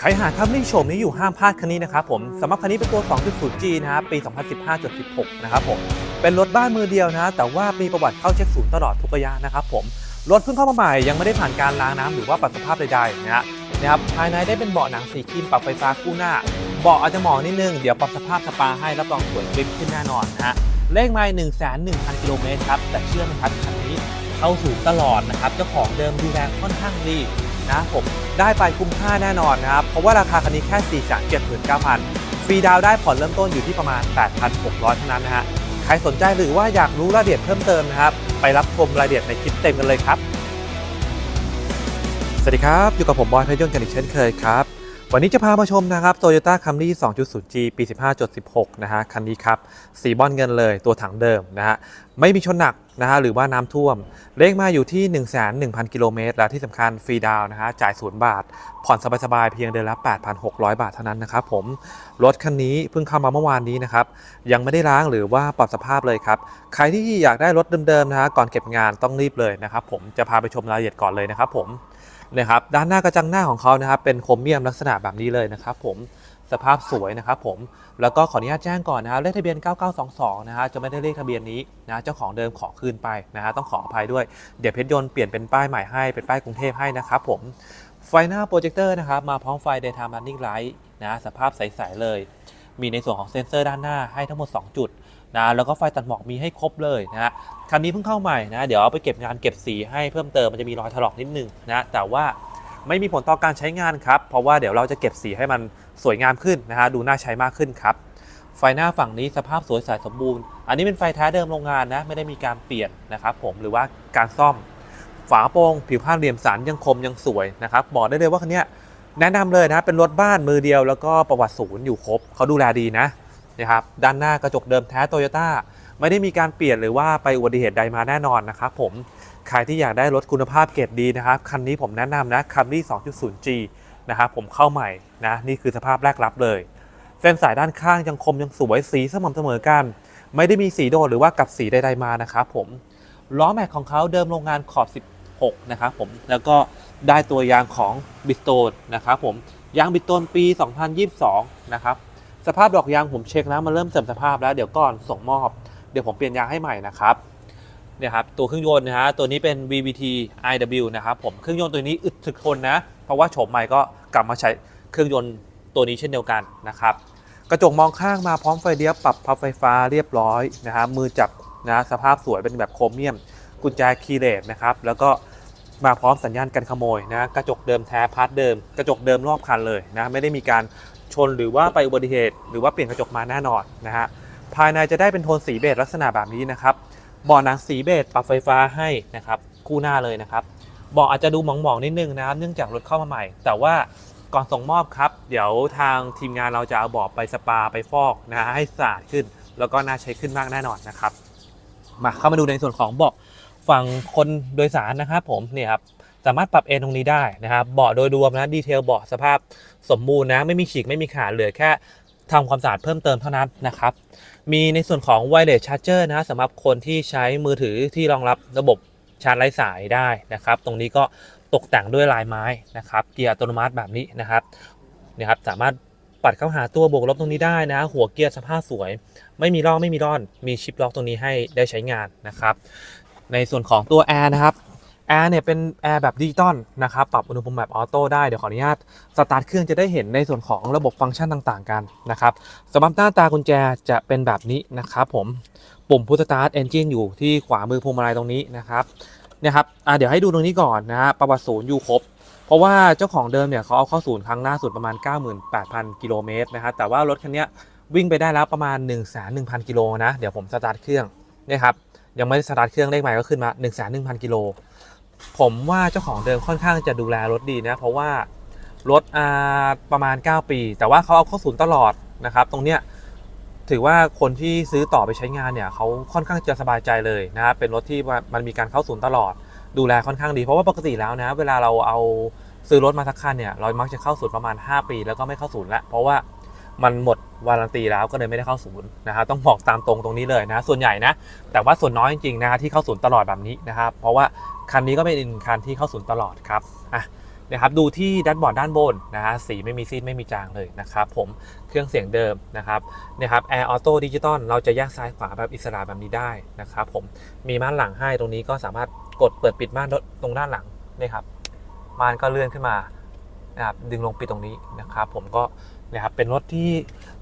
ใครหาคัมรี่โฉมนี้อยู่ห้ามพลาดคันนี้นะครับผมสำหรับคันนี้เป็นตัว 2.0G นะครับปี 2015-16 นะครับผมเป็นรถบ้านมือเดียวนะ แต่ว่ามีประวัติเข้าเช็คศูนย์ตลอดทุกระยะนะครับผมรถเพิ่งเข้ามาใหม่ยังไม่ได้ผ่านการล้างน้ำหรือว่าปรับสภาพใดๆนะฮะนะครับภายในได้เป็นเบาะหนังสีครีมปรับไฟฟ้าคู่หน้าเบาะอาจจะหมองนิดนึงเดี๋ยวปรับสภาพสปาให้รับรองสวยกริบขึ้นแน่นอนนะฮะเลขไมล์1 1 0 0 0กิโลเมตรครับแต่เชื่อไหมครับคันนี้เข้าศูนย์ตลอดนะครับเจ้าของเดิมดูแลค่อนข้างดี นะผมได้ไปคุ้มค่าแน่นอนนะครับ เพราะว่าราคาคันนี้แค่ 4 7 9 0 0 0 ฟรีดาวได้ผ่อนเริ่มต้นอยู่ที่ประมาณ 8,600เท่านั้นนะฮะ ใครสนใจหรือว่าอยากรู้รายละเอียดเพิ่มเติมนะครับ ไปรับชมรายละเอียดในคลิปเต็มกันเลยครับ สวัสดีครับ อยู่กับผมบอยเพชรยนต์กันอีกเช่นเคยครับ วันนี้จะพามาชมนะครับ Toyota Camry 2.0G ปี 15.16 นะฮะ คันนี้ครับ สีบอลเงินเลยตัวถังเดิมนะฮะ ไม่มีชนหนักนะฮะหรือว่าน้ำท่วม เลขมาอยู่ที่101,000 กิโลเมตร และที่สำคัญฟรีดาวน์นะฮะจ่ายศูนย์บาท ผ่อนสบายๆ เพียงเดือนละ 8,600 บาทเท่านั้นนะครับผม รถคันนี้เพิ่งเข้ามาเมื่อวานนี้นะครับ ยังไม่ได้ล้างหรือว่าปรับสภาพเลยครับ ใครที่อยากได้รถเดิมๆนะฮะก่อนเก็บงานต้องรีบเลยนะครับผมจะพาไปชมรายละเอียดก่อนเลยนะครับผม นะครับด้านหน้ากระจังหน้าของเขานะครับเป็นโครเมียมลักษณะแบบนี้เลยนะครับผมสภาพสวยนะครับผมแล้วก็ขออนุญาตแจ้งก่อนนะครับเลขทะเบียน 9922 นะฮะจะไม่ได้เลขทะเบียนนี้นะเจ้าของเดิมขอคืนไปนะฮะต้องขออภัยด้วยเดี๋ยวเพชรยนต์เปลี่ยนเป็นป้ายใหม่ให้เป็นป้ายกรุงเทพให้นะครับผมไฟหน้าโปรเจคเตอร์นะครับมาพร้อมไฟ daytime running light นะสภาพใสๆเลย มีในส่วนของเซ็นเซอร์ด้านหน้าให้ทั้งหมด 2 จุด นะแล้วก็ไฟตัดหมอกมีให้ครบเลยนะคันนี้เพิ่งเข้าใหม่นะเดี๋ยวเอาไปเก็บงานเก็บสีให้เพิ่มเติมมันจะมีรอยถลอกนิดนึงนะแต่ว่าไม่มีผลต่อการใช้งานครับ เพราะว่าเดี๋ยวเราจะเก็บสีให้มันสวยงามขึ้นนะฮะดูน่าใช้มากขึ้นครับ ไฟหน้าฝั่งนี้สภาพสวยใสสมบูรณ์ อันนี้เป็นไฟแท้เดิมโรงงานนะไม่ได้มีการเปลี่ยนนะครับผมหรือว่าการซ่อม ฝาโปร่งผิวผ้าเหลี่ยมสันยังคมยังสวยนะครับบอกได้เลยว่าคันนี้แนะนำเลยนะเป็นรถบ้านมือเดียวแล้วก็ประวัติศูนย์อยู่ครบเขาดูแลดีนะ นะครับด้านหน้ากระจกเดิมแท้โตโยต้าไม่ได้มีการเปลี่ยนหรือว่าไปอุบัติเหตุใดมาแน่นอนนะครับผมใครที่อยากได้รถคุณภาพเกรดดีนะครับคันนี้ผมแนะนำนะ Camry 2.0G นะครับผมเข้าใหม่นะนี่คือสภาพแรกรับเลย เส้นสายด้านข้างยังคมยังสวยสีสม่ำเสมอกัน ไม่ได้มีสีโดดหรือว่ากับสีใดๆมานะครับผมล้อแม็กของเขาเดิมโรงงานขอบ 16 นะครับผมแล้วก็ได้ตัวยางของบิสโตนนะครับผมยางบิสโตนปี 2022 นะครับ สภาพดอกยางผมเช็คแล้วมันเริ่มเสื่อมสภาพแล้วเดี๋ยวก่อนส่งมอบ เดี๋ยวผมเปลี่ยนยางให้ใหม่นะครับเนี่ยครับตัวเครื่องยนต์นะฮะตัวนี้เป็น VVT IW นะครับผมเครื่องยนต์ตัวนี้อึดถึกทนนะ เพราะว่าโฉมใหม่ก็กลับมาใช้เครื่องยนต์ตัวนี้เช่นเดียวกันนะครับกระจกมองข้างมาพร้อมไฟเลี้ยวปรับพับไฟฟ้าเรียบร้อยนะครับมือจับนะสภาพสวยเป็นแบบโครเมียม กุญแจคีย์เลสนะครับแล้วก็มาพร้อมสัญญาณกันขโมยนะกระจกเดิมแท้พาร์ทเดิม กระจกเดิมรอบคันเลยนะไม่ได้มีการ ชนหรือว่าไปอุบัติเหตุ หรือว่าเปลี่ยนกระจกมาแน่นอนนะฮะภายในจะได้เป็นโทนสีเบจลักษณะแบบนี้นะครับเบาะหนังสีเบจปรับไฟฟ้าให้นะครับคู่หน้าเลยนะครับเบาะอาจจะดูหมองๆนิดนึงนะครับเนื่องจากรถเข้ามาใหม่ แต่ว่าก่อนส่งมอบครับเดี๋ยวทางทีมงานเราจะเอาเบาะไปสปาไปฟอกนะฮะให้สะอาดขึ้น แล้วก็น่าใช้ขึ้นมากแน่นอนนะครับมาเข้ามาดูในส่วนของเบาะฝั่งคนโดยสารนะครับผมเนี่ยครับ สามารถปรับเอนตรงนี้ได้นะครับเบาะโดยรวมนะดีเทลเบาะสภาพสมบูรณ์นะไม่มีฉีกไม่มีขาดเหลือแค่ทำความสะอาดเพิ่มเติมเท่านั้นนะครับ มีในส่วนของ wireless charger นะสำหรับคนที่ใช้มือถือที่รองรับระบบชาร์จไร้สายได้นะครับ ตรงนี้ก็ตกแต่งด้วยลายไม้นะครับ เกียร์อัตโนมัติแบบนี้นะครับนี่ครับสามารถปัดเข้าหาตัวบวกลบตรงนี้ได้นะ หัวเกียร์สภาพสวย ไม่มีร่องไม่มีร่อน มีชิปล็อกตรงนี้ให้ได้ใช้งานนะครับ ในส่วนของตัวแอร์นะครับ แอร์เนี่ยเป็นแอร์แบบดิจิตอลนะครับปรับอุณหภูมิแบบออโต้ได้ เดี๋ยวขออนุญาตสตาร์ทเครื่องจะได้เห็นในส่วนของระบบฟังก์ชันต่างๆกันนะครับสำหรับหน้าตากุญแจจะเป็นแบบนี้นะครับผมปุ่มพุทสตาร์ทเอนจินอยู่ที่ขวามือพวงมาลัยตรงนี้นะครับเนี่ยครับเดี๋ยวให้ดูตรงนี้ก่อนนะฮะประวัติศูนย์อยู่ครบเพราะว่าเจ้าของเดิมเนี่ยเขาเอาเข้าศูนย์ครั้งล่าสุดประมาณ 98,000 กิโลเมตรนะฮะแต่ว่ารถคันนี้วิ่งไปได้แล้วประมาณ 1 1 0 0 0 กิโลนะ เดี๋ยวผมสตาร์ทเครื่องนี่ยครับยังไม่ได้สตาร์ทเครื่องเลขใหม่ก็ขึ้นมา 1 1 0 0 0 กิโล ผมว่าเจ้าของเดิมค่อนข้างจะดูแลรถดีนะ เพราะว่ารถอาประมาณ 9 ปี แต่ว่าเขาเอาเข้าศูนย์ตลอดนะครับ ตรงเนี้ยถือว่าคนที่ซื้อต่อไปใช้งานเนี่ยเขาค่อนข้างจะสบายใจเลยนะครับเป็นรถที่มันมีการเข้าศูนย์ตลอด ดูแลค่อนข้างดี เพราะว่าปกติแล้วนะ เวลาเราเอาซื้อรถมาสักคันเนี่ยเรามักจะเข้าศูนย์ประมาณ 5 ปี แล้วก็ไม่เข้าศูนย์ล้วเพราะว่า มันหมดวารันตีแล้วก็เลยไม่ได้เข้าศูนย์นะครับต้องบอกตามตรงตรงนี้เลยนะส่วนใหญ่นะ แต่ว่าส่วนน้อยจริงๆนะฮะที่เข้าศูนย์ตลอดแบบนี้นะครับเพราะว่าคันนี้ก็เป็นอีกคันที่เข้าศูนย์ตลอดครับอะนะครับดูที่แดชบอร์ดด้านบนนะฮะสีไม่มีซีดไม่มีจางเลยนะครับผมเครื่องเสียงเดิมนะครับนะครับแอร์ออโต้ดิจิตอลเราจะแยกซ้ายขวาแบบอิสระแบบนี้ได้นะครับผมมีม่านหลังให้ตรงนี้ก็สามารถกดเปิดปิดม่านตรงด้านหลังนี่ครับม่านก็เลื่อนขึ้นมานะครับดึงลงปิดตรงนี้นะครับผมก็ นะครับเป็นรถที่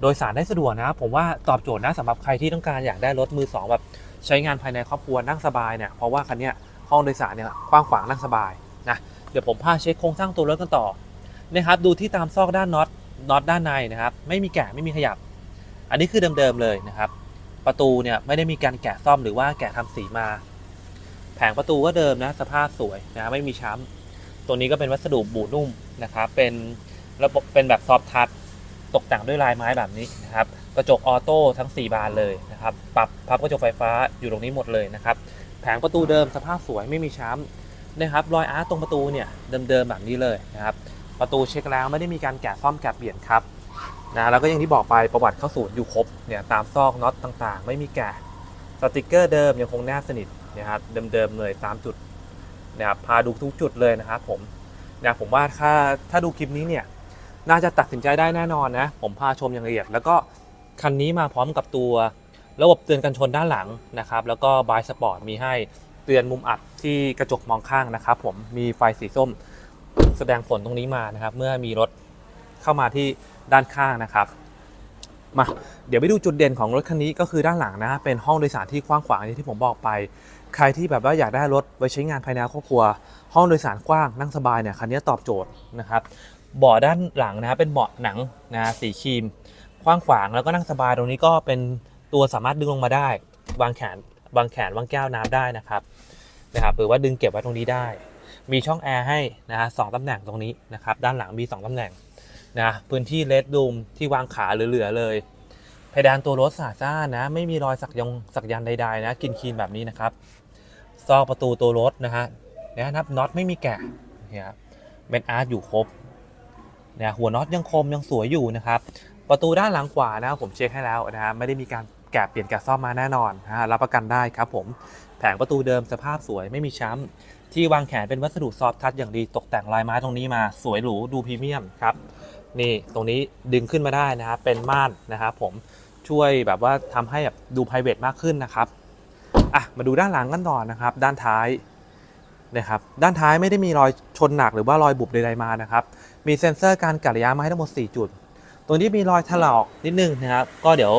โดยสารได้สะดวกนะ ผมว่าตอบโจทย์นะสำหรับใครที่ต้องการอยากได้รถมือสองแบบใช้งานภายในครอบครัวนั่งสบายเนี่ยเพราะว่าคันนี้ห้องโดยสารเนี่ยกว้างขวางนั่งสบายนะเดี๋ยวผมพาเช็คโครงสร้างตัวรถกันต่อนะครับดูที่ตามซอกด้านน็อตน็อตด้านในนะครับ ไม่มีแกะไม่มีขยับ อันนี้คือเดิมๆเลยนะครับ ประตูเนี่ยไม่ได้มีการแกะซ่อมหรือว่าแกะทำสีมา แผงประตูก็เดิมนะสภาพสวยนะไม่มีช้ำตัวนี้ก็เป็นวัสดุบูนุ่มนะครับเป็นระบบเป็นแบบซอฟทัช ตกแต่งด้วยลายไม้แบบนี้นะครับกระจกออโต้ทั้ง 4 บานเลยนะครับปรับพับกระจกไฟฟ้าอยู่ตรงนี้หมดเลยนะครับแผงประตูเดิมสภาพสวยไม่มีช้ำนะครับรอยอาร์ตตรงประตูเนี่ยเดิมๆแบบนี้เลยนะครับประตูเช็คแล้วไม่ได้มีการแกะซ่อมแกะเปลี่ยนครับนะแล้วก็อย่างที่บอกไปประวัติเข้าศูนย์อยู่ครบเนี่ยตามซอกน็อตต่างๆ ไม่มีแกะสติกเกอร์เดิมยังคงแนบสนิทนะครับเดิมๆเลยตามจุดนะครับพาดูทุกจุดเลยนะครับผมนะผมว่าถ้าถ้าดูคลิปนี้เนี่ย น่าจะตัดสินใจได้แน่นอนนะ ผมพาชมอย่างละเอียด แล้วก็คันนี้มาพร้อมกับตัวระบบเตือนกันชนด้านหลังนะครับ แล้วก็บายสปอร์ตมีให้เตือนมุมอับที่กระจกมองข้างนะครับผมมีไฟสีส้มแสดงผลตรงนี้มานะครับ เมื่อมีรถเข้ามาที่ด้านข้างนะครับมาเดี๋ยวไปดูจุดเด่นของรถคันนี้ก็คือด้านหลังนะเป็นห้องโดยสารที่กว้างขวางอย่างที่ผมบอกไป ใครที่แบบว่าอยากได้รถไว้ใช้งานภายในครอบครัว ห้องโดยสารกว้างนั่งสบายเนี่ยคันนี้ตอบโจทย์นะครับ บาะด้านหลังนะครับเป็นเบาะหนังนะสีครีมกว้างขวางแล้วก็นั่งสบายตรงนี้ก็เป็นตัวสามารถดึงลงมาได้ วางแขนวางแขนวางแก้วน้ำได้นะครับนะครับหรือว่าดึงเก็บไว้ตรงนี้ได้ มีช่องแอร์ให้นะฮะสองตำแหน่งตรงนี้นะครับด้านหลังมี 2ตำแหน่งนะพื้นที่เลดรูมที่วางขาเหลือๆเลยเพดานตัวรถสะอาดสะอ้านะ ไม่มีรอยสักยงสักยันใดๆนะกินคีนแบบนี้นะครับซอกประตูตัวรถนะฮะนะครับน็อตไม่มีแกะนี่ยครับเป็นอาร์ตอยู่ครบ นะหัวน็อตยังคมยังสวยอยู่นะครับ ประตูด้านหลังขวานะผมเช็คให้แล้วนะฮะไม่ได้มีการแกะเปลี่ยนแกะซ่อมมาแน่นอนนะฮะรับประกันได้ครับผมแผงประตูเดิมสภาพสวยไม่มีช้ำที่วางแขนเป็นวัสดุซอฟทัชอย่างดีตกแต่งลายไม้ตรงนี้มาสวยหรูดูพรีเมียมครับนี่ตรงนี้ดึงขึ้นมาได้นะครับเป็นม่านนะครับผมช่วยแบบว่าทำให้แบบดู p r i v a t มากขึ้นนะครับอะมาดูด้านหลังกันต่อนะครับ ด้านท้ายนะครับ ด้านท้ายไม่ได้มีรอยชนหนักหรือว่ารอยบุบใดๆมานะครับ มีเซ็นเซอร์การกัดระยะมาให้ทั้งหมด 4 จุดตรงนี้มีรอยถลอกนิดนึงนะครับ ก็เดี๋ยว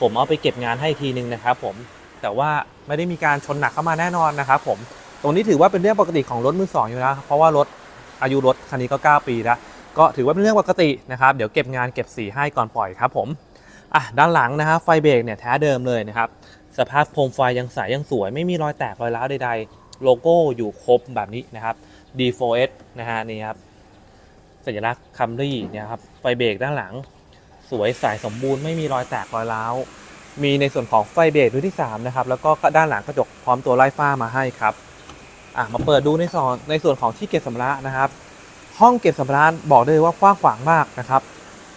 ผมเอาไปเก็บงานให้อีกทีนึงนะครับ ผม แต่ว่าไม่ได้มีการชนหนักเข้ามาแน่นอนนะครับผม ตรงนี้ถือว่าเป็นเรื่องปกติของรถมือสองอยู่นะ เพราะว่ารถอายุรถคันนี้ก็ 9 ปีแล้วก็ถือว่าเป็นเรื่องปกตินะครับ เดี๋ยวเก็บงานเก็บสีให้ก่อนปล่อยครับผม อะด้านหลังนะครับไฟเบรกเนี่ยแท้เดิมเลยนะครับ สภาพโคมไฟยังใสยังสวย ไม่มีรอยแตกรอยร้าวใดๆ โลโก้อยู่ครบแบบนี้นะครับ D4S นะฮะนี่ครับ สัญลักษณ์คัมรี่เนี่ยครับไฟเบรกด้านหลัง สวยใสสมบูรณ์ไม่มีรอยแตกรอยร้าว มีในส่วนของไฟเบรกรุ่นที่ 3 นะครับ แล้วก็ด้านหลังกระจกพร้อมตัวไล่ฟ้ามาให้ครับอะมาเปิดดูในส่วนในส่วนของที่เก็บสัมภาระนะครับ ห้องเก็บสัมภาระบอกได้เลยว่ากว้างขวางมากนะครับ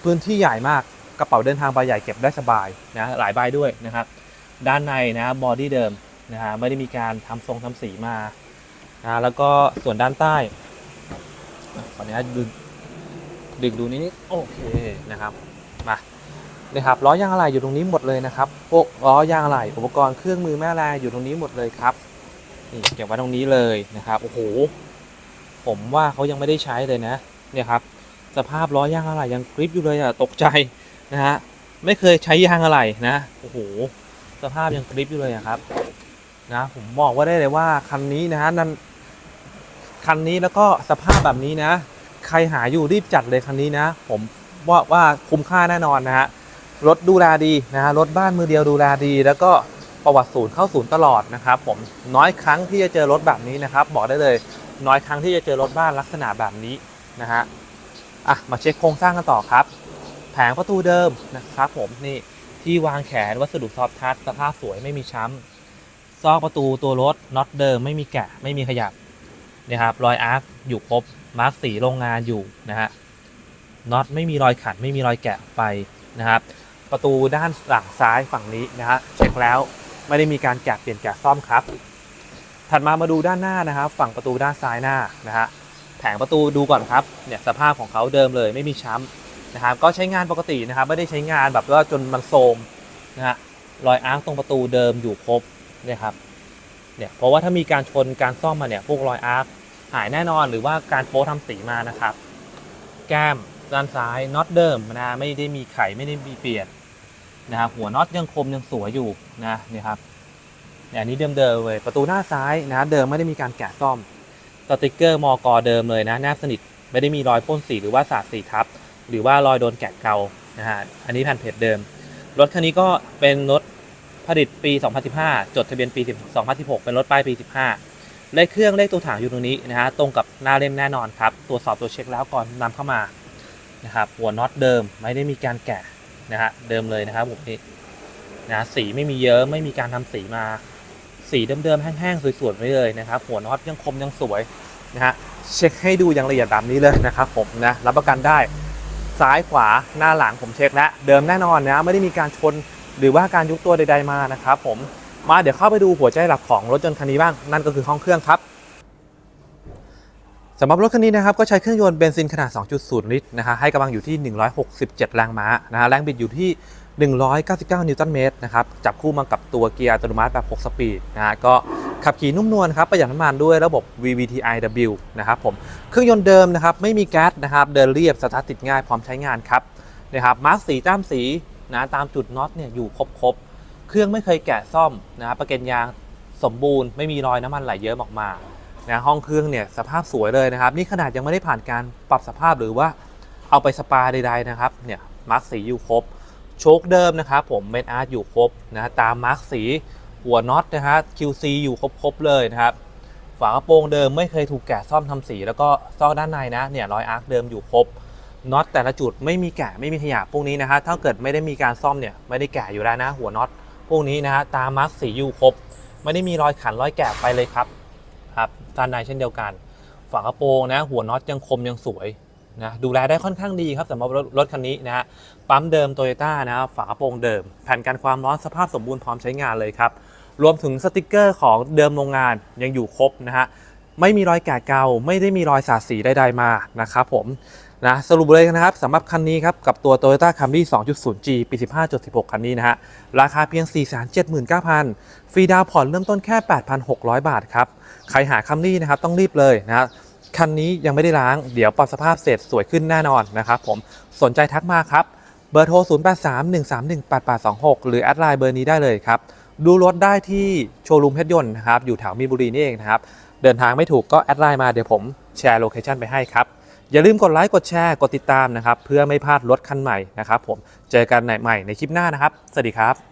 พื้นที่ใหญ่มากกระเป๋าเดินทางใบใหญ่เก็บได้สบายนะหลายใบด้วยนะครับ ด้านในนะบอดี้เดิมนะฮะไม่ได้มีการทำทรงทำสีมานะแล้วก็ส่วนด้านใต้ขออนุญาต ดึงดูนิดนิดโอเคนะครับมานะครับล้อยางอะไหล่อยู่ตรงนี้หมดเลยนะครับพวกล้อยางอะไหล่อุปกรณ์เครื่องมือแม่แรงอยู่ตรงนี้หมดเลยครับนี่เก็บไว้ตรงนี้เลยนะครับโอ้โหผมว่าเขายังไม่ได้ใช้เลยนะเนี่ยครับสภาพล้อยางอะไหล่ยังกริปอยู่เลยอะตกใจนะฮะไม่เคยใช้ยางอะไหล่นะโอ้โหสภาพยังกริปอยู่เลยอะครับนะผมบอกว่าได้เลยว่าคันนี้นะฮะนั้นคันนี้แล้วก็สภาพแบบนี้นะ ใครหาอยู่รีบจัดเลยคันนี้นะ ผมว่าว่าคุ้มค่าแน่นอนนะฮะรถดูแลดีนะฮะรถบ้านมือเดียวดูแลดี แล้วก็ประวัติศูนย์เข้าศูนย์ตลอดนะครับผมน้อยครั้งที่จะเจอรถแบบนี้นะครับ บอกได้เลย น้อยครั้งที่จะเจอรถบ้านลักษณะแบบนี้นะฮะอะมาเช็คโครงสร้างกันต่อครับ แผงประตูเดิมนะครับผมนี่ที่วางแขนวัสดุซอฟทัชสภาพสวยไม่มีช้ำซอกประตูตัวรถน็อตเดิมไม่มีแกะไม่มีขยับนี่ยครับรอยอาร์คอยู่ครบ มาร์กสีโรงงานอยู่นะฮะน็อตไม่มีรอยขัดไม่มีรอยแกะไปนะครับประตูด้านหลังซ้ายฝั่งนี้นะฮะเช็คแล้วไม่ได้มีการแกะเปลี่ยนแกะซ่อมครับ ถัดมามาดูด้านหน้านะครับ ฝั่งประตูด้านซ้ายหน้านะฮะแผงประตูดูก่อนครับเนี่ยสภาพของเขาเดิมเลยไม่มีช้ำนะครับก็ใช้งานปกตินะครับ ไม่ได้ใช้งานแบบว่าจนมันโทมนะฮะรอยอาร์คตรงประตูเดิมอยู่ครบเนี่ยครับเนี่ยเพราะว่าถ้ามีการชนการซ่อมมาเนี่ยพวกรอยอาร์ค หายแน่นอนหรือว่าการโป๊ทำสีมานะครับ แก้มด้านซ้ายน็อตเดิมนะไม่ได้มีไขไม่ได้มีเปลี่ยนนะครับหัวน็อตยังคมยังสวยอยู่นะนี่ครับเนี่ยอันนี้เดิมๆเลยประตูหน้าซ้ายนะเดิมไม่ได้มีการแกะซ่อมสติกเกอร์มอกอเดิมเลยนะแนบสนิทไม่ได้มีรอยพ่นสีหรือว่าสาดสีทับ หรือว่ารอยโดนแกะเกานะฮะอันนี้แผ่นเพจเดิม รถคันนี้ก็เป็นรถผลิตปี 2015 จดทะเบียนปี 2016 เป็นรถป้ายปี 15 เลขเครื่องเลขตัวถังอยู่ตรงนี้นะฮะตรงกับหน้าเล่มแน่นอนครับตรวจสอบตัวเช็คแล้วก่อนนำเข้ามานะครับหัวน็อตเดิมไม่ได้มีการแกะนะฮะเดิมเลยนะครับผมนี่นะสีไม่มีเยอะไม่มีการทำสีมา สีเดิมๆแห้งๆสวยๆไว้เลยนะครับหัวน็อตยังคมยังสวยนะฮะเช็คให้ดูอย่างละเอียดแบบนี้เลยนะครับผมนะรับประกันได้ซ้ายขวาหน้าหลังผมเช็คแล้วเดิมแน่นอนนะไม่ได้มีการชนหรือว่าการยุบตัวใด ๆมานะครับผม มาเดี๋ยวเข้าไปดูหัวใจหลักของรถยนต์คันนี้บ้าง นั่นก็คือห้องเครื่องครับสำหรับรถคันนี้นะครับก็ใช้เครื่องยนต์เบนซินขนาด 2.0 ลิตรนะฮะให้กำลังอยู่ที่ 167 แรงม้านะฮะแรงบิดอยู่ที่ 199 นิวตันเมตรนะครับจับคู่มากับตัวเกียร์อัตโนมัติแบบ 6 สปีดนะฮะก็ขับขี่นุ่มนวลครับประหยัดน้ำมันด้วยระบบ VVTiW นะครับผมเครื่องยนต์เดิมนะครับไม่มีแก๊สนะครับเดินเรียบสตาร์ทติดง่ายพร้อมใช้งานครับนะครับมาร์กสีจ้ามสีนะตามจุดน็อตเนี่ยอยู่ครบๆ เครื่องไม่เคยแกะซ่อมนะครับประกันยางสมบูรณ์ไม่มีรอยน้ำมันไหลเยิ้มออกมานะห้องเครื่องเนี่ยสภาพสวยเลยนะครับ นี่ขนาดยังไม่ได้ผ่านการปรับสภาพหรือว่าเอาไปสปาใดๆนะครับเนี่ยมาร์กสีอยู่ครบโชคเดิมนะครับผมเมนอาร์ตอยู่ครบนะตามมาร์กสีหัวน็อตนะฮะ QC อยู่ครบๆเลยนะครับฝากระโปรงเดิมไม่เคยถูกแกะซ่อมทำสี แล้วก็ซอกด้านในนะเนี่ยรอยอาร์คเดิมอยู่ครบน็อตแต่ละจุดไม่มีแกะไม่มีขยะพวกนี้นะฮะถ้าเกิดไม่ได้มีการซ่อมเนี่ยไม่ได้แกะอยู่แล้วนะ หัวน็อต พวกนี้นะฮะตามาร์กสีอยู่ครบ ไม่ได้มีรอยขันรอยแกะไปเลยครับครับด้านในเช่นเดียวกัน ฝากระโปรงนะ หัวน็อตยังคมยังสวยนะดูแลได้ค่อนข้างดีครับสำหรับรถรถคันนี้นะฮะปั๊มเดิมโตโยต้านะฝากระโปรงเดิม แผ่นกันความร้อนสภาพสมบูรณ์พร้อมใช้งานเลยครับรวมถึงสติกเกอร์ของเดิมโรงงานยังอยู่ครบนะฮะไม่มีรอยแกะเกาไม่ได้มีรอยสาดสีใดๆมานะครับผม นะสรุปเลยนะครับสำหรับคันนี้ครับกับตัว Toyota Camry 2.0G ปี 15.16 คันนี้นะฮะราคาเพียง 479,000 ฟรีดาวน์ผ่อนเริ่มต้นแค่ 8,600 บาทครับ ใครหาคัมรี่นะครับต้องรีบเลยนะฮะคันนี้ยังไม่ได้ล้างเดี๋ยวปรับสภาพเสร็จสวยขึ้นแน่นอนนะครับผมสนใจทักมาครับ เบอร์โทร 0831318826 หรือแอดไลน์เบอร์นี้ได้เลยครับ ดูรถได้ที่โชว์รูมเพชรยนต์นะครับอยู่แถวมีนบุรีนี่เองนะครับเดินทางไม่ถูกก็แอดไลน์มาเดี๋ยวผมแชร์โลเคชันไปให้ครับ อย่าลืมกดไลค์กดแชร์กดติดตามนะครับเพื่อไม่พลาดรถคันใหม่นะครับผมเจอกันใหม่ในคลิปหน้านะครับ สวัสดีครับ